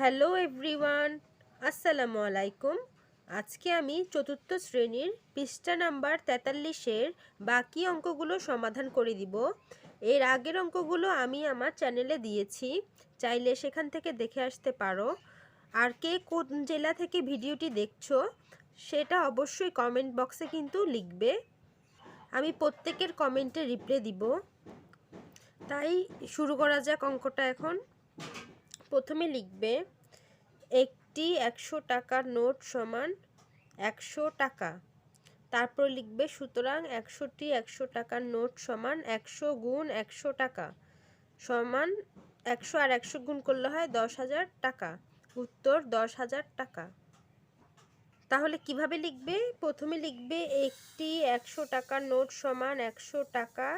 Hello everyone, আসসালামু আলাইকুম। আজকে আমি চতুর্থ শ্রেণির পৃষ্ঠা নাম্বার তেতাল্লিশের বাকি অঙ্কগুলো সমাধান করে দিব। এর আগের অঙ্কগুলো আমি আমার চ্যানেলে দিয়েছি, চাইলে সেখান থেকে দেখে আসতে পারো। আর কে কোন জেলা থেকে ভিডিওটি দেখছ, সেটা অবশ্যই কমেন্ট বক্সে কিন্তু লিখবে। আমি প্রত্যেকের কমেন্টে রিপ্লাই দিব। তাই শুরু করা যাক অঙ্কটা এখন। প্রথমে লিখবে, একটি একশো টাকার নোট সমান একশো টাকা। তারপর লিখবে, সুতরাং একশোটি একশো টাকার নোট সমান একশো গুণ একশো টাকা। সমান একশো আর একশো গুণ করলে হয় দশ হাজার টাকা। উত্তর, দশ হাজার টাকা। তাহলে কীভাবে লিখবে? প্রথমে লিখবে, একটি একশো টাকার নোট সমান একশো টাকা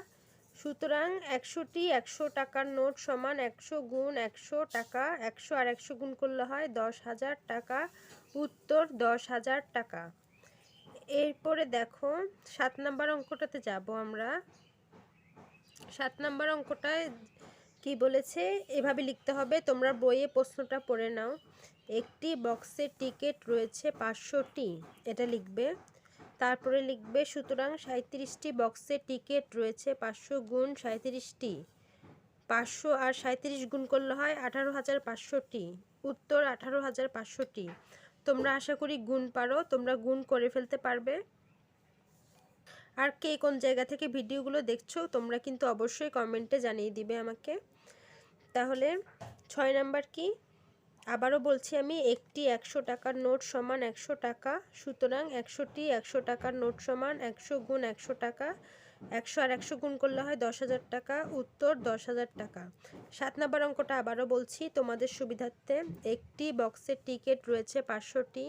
সুতরাং একশোটি একশো টাকার নোট সমান একশো গুণ একশো টাকা, একশো আর একশো গুণ করলে হয় দশ হাজার টাকা, উত্তর দশ হাজার টাকা। এরপরে দেখো, সাত নাম্বার অঙ্কটাতে যাব আমরা। সাত নাম্বার অঙ্কটায় কি বলেছে? এভাবে লিখতে হবে, তোমরা বইয়ে প্রশ্নটা পড়ে নাও। একটি বক্সের টিকিট রয়েছে পাঁচশোটি, এটা লিখবে। তারপরে লিখবে, সুতরাং সাঁত্রিশটি বক্সে টিকিট রয়েছে পাঁচশো গুণ সাঁত্রিশটি পাঁচশো আর সাঁত্রিশ গুণ করলে হয় আঠারো হাজার পাঁচশোটি। উত্তর আঠারো হাজার পাঁচশোটি। তোমরা আশা করি গুণ পারো, তোমরা গুণ করে ফেলতে পারবে। আর কে কোন জায়গা থেকে ভিডিওগুলো দেখছ, তোমরা কিন্তু অবশ্যই কমেন্টে জানিয়ে দিবে আমাকে। তাহলে, ছয় নাম্বার কি? আবারও বলছি আমি, একটি একশো টাকার নোট সমান একশো টাকা, সুতরাং একশোটি একশো টাকার নোট সমান একশো গুণ একশো টাকা, একশো আর একশো গুণ করলে হয় দশ হাজার টাকা, উত্তর দশ হাজার টাকা। সাত নাম্বার অঙ্কটা আবারও বলছি, তোমাদের সুবিধার্থে একটি বক্সের টিকিট রয়েছে পাঁচশোটি,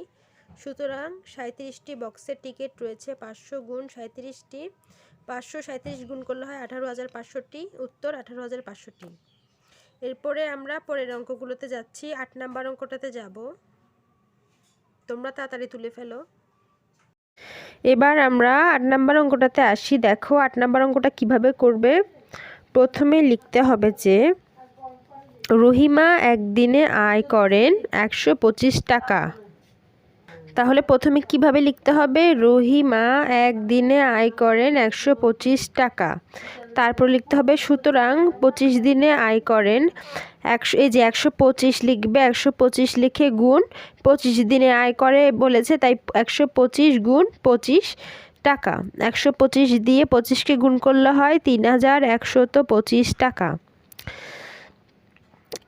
সুতরাং সাঁত্রিশটি বক্সের টিকিট রয়েছে পাঁচশো গুণ সাঁত্রিশটি পাঁচশো সাঁত্রিশ গুণ করলে হয় আঠারো হাজার পাঁচশোটি, উত্তর আঠারো হাজার পাঁচশোটি। এরপরে আমরা পরের অঙ্কগুলোতে যাচ্ছি। আট নাম্বার অঙ্কটাতে যাব। তোমরা তাড়াতাড়ি তুলে ফেলো। এবার আমরা আট নাম্বার অঙ্কটাতে আসি। দেখো, আট নাম্বার অঙ্কটা কীভাবে করবে? প্রথমে লিখতে হবে যে, রহিমা একদিনে আয় করেন একশো পঁচিশ টাকা। তাহলে প্রথমে কীভাবে লিখতে হবে? রহিমা একদিনে আয় করেন একশো পঁচিশ টাকা। তারপর লিখতে হবে, সুতরাং পঁচিশ দিনে আয় করেন একশো, এই যে একশো পঁচিশ লিখবে, একশো পঁচিশ লিখে গুণ পঁচিশ দিনে আয় করে বলেছে, তাই একশো পঁচিশ গুণ পঁচিশ টাকা। একশো পঁচিশ দিয়ে পঁচিশকে গুণ করলে হয় তিন হাজার একশো তো পঁচিশ টাকা।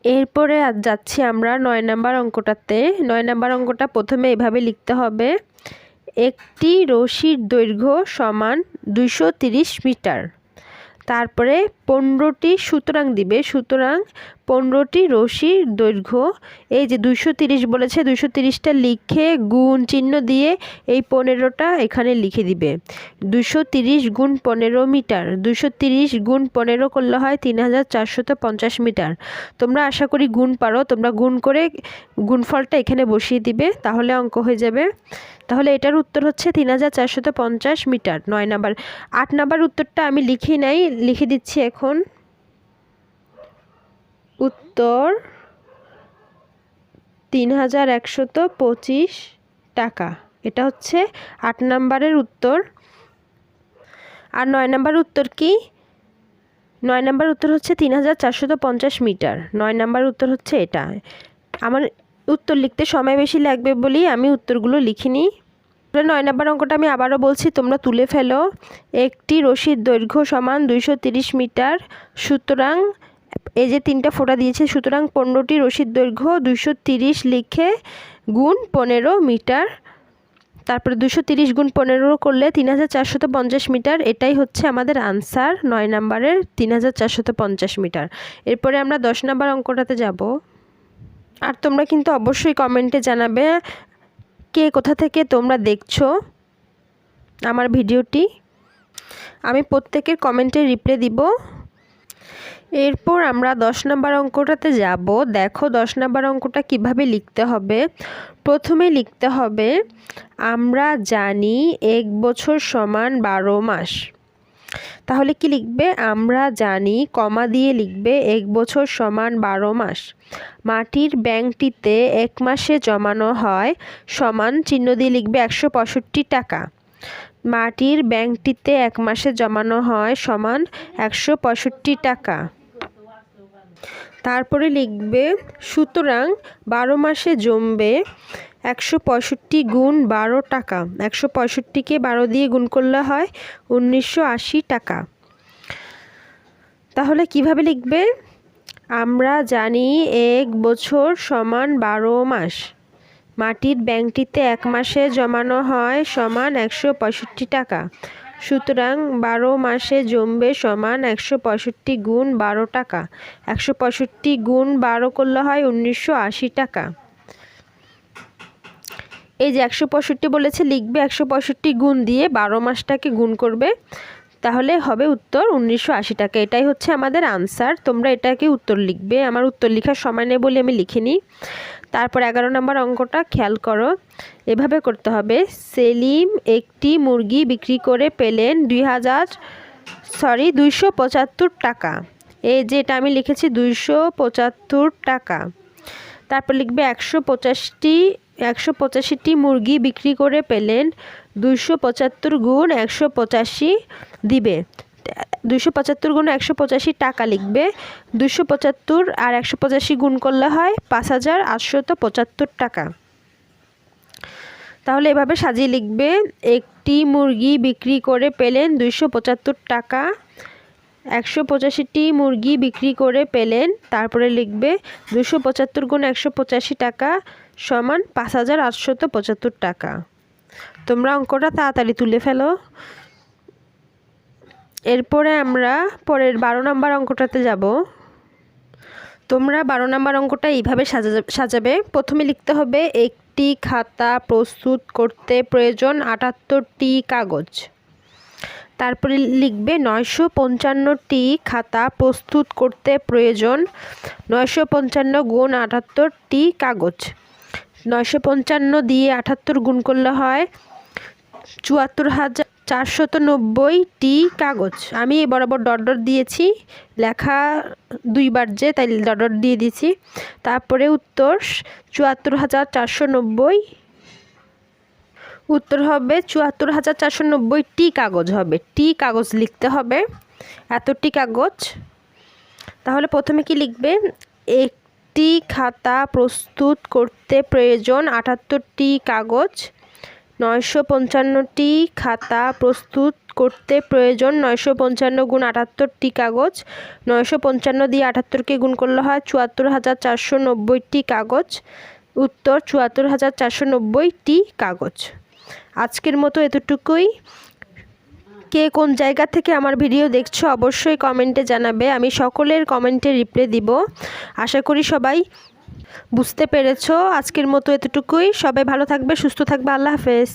এরপরে যাচ্ছি আমরা নয় নাম্বার অঙ্কটাতে। নয় নাম্বার অঙ্কটা প্রথমে এভাবে লিখতে হবে। একটি রশির দৈর্ঘ্য সমান দুইশো মিটার। তারপরে পনেরোটি সুতরাং দিবে। সুতরাং পনেরোটি রশির দৈর্ঘ্য, এই যে দুশো তিরিশ বলেছে দুশো তিরিশটা লিখে গুণ চিহ্ন দিয়ে এই পনেরোটা এখানে লিখে দিবে। দুশো তিরিশ গুণ পনেরো মিটার দুশো তিরিশ গুণ পনেরো করলে হয় তিন হাজার চারশত পঞ্চাশ মিটার। তোমরা আশা করি গুণ পারো, তোমরা গুণ করে গুণফলটা এখানে বসিয়ে দিবে, তাহলে অঙ্ক হয়ে যাবে। তাহলে এটার উত্তর হচ্ছে তিন হাজার পঞ্চাশ মিটার। নয় নাম্বার, আট নাম্বার উত্তরটা আমি লিখি নাই, লিখে দিচ্ছি এখন। উত্তর তিন হাজার পঁচিশ টাকা। এটা হচ্ছে আট নাম্বারের উত্তর। আর নয় নাম্বার উত্তর কি? নয় নাম্বার উত্তর হচ্ছে তিন হাজার পঞ্চাশ মিটার। নয় নাম্বার উত্তর হচ্ছে এটা। আমার উত্তর লিখতে সময় বেশি লাগবে বলেই আমি উত্তরগুলো লিখিনি। নয় নম্বর অঙ্কটা আমি আবারও বলছি, তোমরা তুলে ফেলো। একটি রশির দৈর্ঘ্য সমান দুইশ ত্রিশ মিটার, সুতরাং এই যে তিনটা ফোঁটা দিয়েছে, সুতরাং পনেরোটি রশির দৈর্ঘ্য দুইশ ত্রিশ লিখে গুণ পনেরো মিটার, তারপরে দুশো তিরিশ গুণ পনেরো করলে তিন হাজার পঞ্চাশ মিটার, এটাই হচ্ছে আমাদের আনসার। নয় নাম্বারের তিন হাজার পঞ্চাশ মিটার। এরপরে আমরা দশ নাম্বার অঙ্কটাতে যাব। আর তোমরা কিন্তু অবশ্যই কমেন্টে জানাবে কে কোথা থেকে তোমরা দেখছ আমার ভিডিওটি। আমি প্রত্যেকের কমেন্টে রিপ্লাই দিব। এরপর আমরা দশ নম্বর অঙ্কটাতে যাব। দেখো দশ নম্বর অঙ্কটা কীভাবে লিখতে হবে। প্রথমে লিখতে হবে, আমরা জানি এক বছর সমান বারো মাস। তাহলে কি লিখবে? আমরা জানি, কমা দিয়ে লিখবে, এক বছর সমান বারো মাস। মাটির ব্যাংকটিতে এক মাসে জমানো হয়, সমান চিহ্ন দিয়ে লিখবে একশো পঁয়ষট্টি টাকা। মাটির ব্যাংকটিতে এক মাসে জমানো হয়, সমান একশো পঁয়ষট্টি টাকা। তারপরে লিখবে, সুতরাং বারো মাসে জমবে একশো পঁয়ষট্টি গুণ বারো টাকা। একশো পঁয়ষট্টিকে বারো দিয়ে গুণ করলে হয় উনিশশো আশি টাকা। তাহলে কীভাবে লিখবে? আমরা জানি এক বছর সমান বারো মাস। মাটির ব্যাংকটিতে এক মাসে জমানো হয় সমান একশো পঁয়ষট্টি টাকা। সুতরাং বারো মাসে জমবে সমান একশো পঁয়ষট্টি গুণ বারো টাকা। একশো পঁয়ষট্টি গুণ বারো করলে হয় উনিশশো আশি টাকা। এই যে একশো পঁয়ষট্টি বলেছে, লিখবে একশো পঁয়ষট্টি গুণ দিয়ে বারো মাসটাকে গুণ করবে, তাহলে হবে উত্তর উনিশশো আশি টাকা। এটাই হচ্ছে আমাদের আনসার তোমরা এটাকে উত্তর লিখবে। আমার উত্তর লেখার সময় নেই বলে আমি লিখিনি। তারপর এগারো নম্বর অঙ্কটা খেয়াল করো। এভাবে করতে হবে, সেলিম একটি মুরগি বিক্রি করে পেলেন দুই হাজার সরি দুইশো পঁচাত্তর টাকা। এই যে এটা আমি লিখেছি, দুইশো পঁচাত্তর টাকা। তারপর লিখবে একশো পঁচাশটি, একশো পঁচাশিটি মুরগি বিক্রি করে পেলেন দুইশো পঁচাত্তর গুণ একশো পঁচাশি দিবে। দুইশো পঁচাত্তর গুণ একশো পঁচাশি টাকা লিখবে। দুশো পঁচাত্তর আর একশো পঁচাশি গুণ করলে হয় পাঁচ হাজার আটশত পঁচাত্তর টাকা। তাহলে এভাবে সাজিয়ে লিখবে, একটি মুরগি বিক্রি করে পেলেন দুইশো পঁচাত্তর টাকা। একশো পঁচাশিটি মুরগি বিক্রি করে পেলেন। তারপরে লিখবে দুশো পঁচাত্তর গুণ একশো পঁচাশি টাকা সমান পাঁচ হাজার আটশত পঁচাত্তর টাকা। তোমরা অঙ্কটা তাড়াতাড়ি তুলে ফেলো। এরপরে আমরা পরের বারো নম্বর অঙ্কটাতে যাব। তোমরা বারো নম্বর অঙ্কটা এইভাবে সাজা সাজাবে। প্রথমে লিখতে হবে, একটি খাতা প্রস্তুত করতে প্রয়োজন আটাত্তরটি কাগজ। তারপরে লিখবে নয়শো পঞ্চান্নটি খাতা প্রস্তুত করতে প্রয়োজন। নয়শো পঞ্চান্ন গুণ আটাত্তরটি কাগজ। নয়শো পঞ্চান্ন দিয়ে আটাত্তর গুণ করলে হয় চুয়াত্তর হাজার চারশত নব্বইটি কাগজ। আমি বরাবর ডট দিয়েছি। লেখা দুইবার যে, তাই ডট দিয়ে দিয়েছি। তারপরে উত্তর চুয়াত্তর হাজার চারশো নব্বই উত্তর হবে চুয়াত্তর হাজার চারশো নব্বই টি কাগজ হবে। টি কাগজ লিখতে হবে। এতটি কাগজ। তাহলে প্রথমে কি লিখবে? একটি খাতা প্রস্তুত করতে প্রয়োজন আটাত্তরটি কাগজ, নয়শো পঞ্চান্নটি খাতা প্রস্তুত করতে প্রয়োজন নয়শো পঞ্চান্ন গুণ আটাত্তরটি কাগজ, নয়শো পঞ্চান্ন দিয়ে আটাত্তরকে গুণ করলে হয় চুয়াত্তর হাজার চারশো নব্বইটি কাগজ। উত্তর চুয়াত্তর হাজার চারশো নব্বইটি কাগজ। আজকের মতো এতটুকুই। কে কোন জায়গা থেকে আমার ভিডিও দেখছ অবশ্যই কমেন্টে জানাবে। আমি সকলের কমেন্টে রিপ্লাই দিব। আশা করি সবাই বুঝতে পেরেছ। আজকের মতো এতটুকুই। সবাই ভালো থাকবে, সুস্থ থাকবে। আল্লাহ হাফেজ।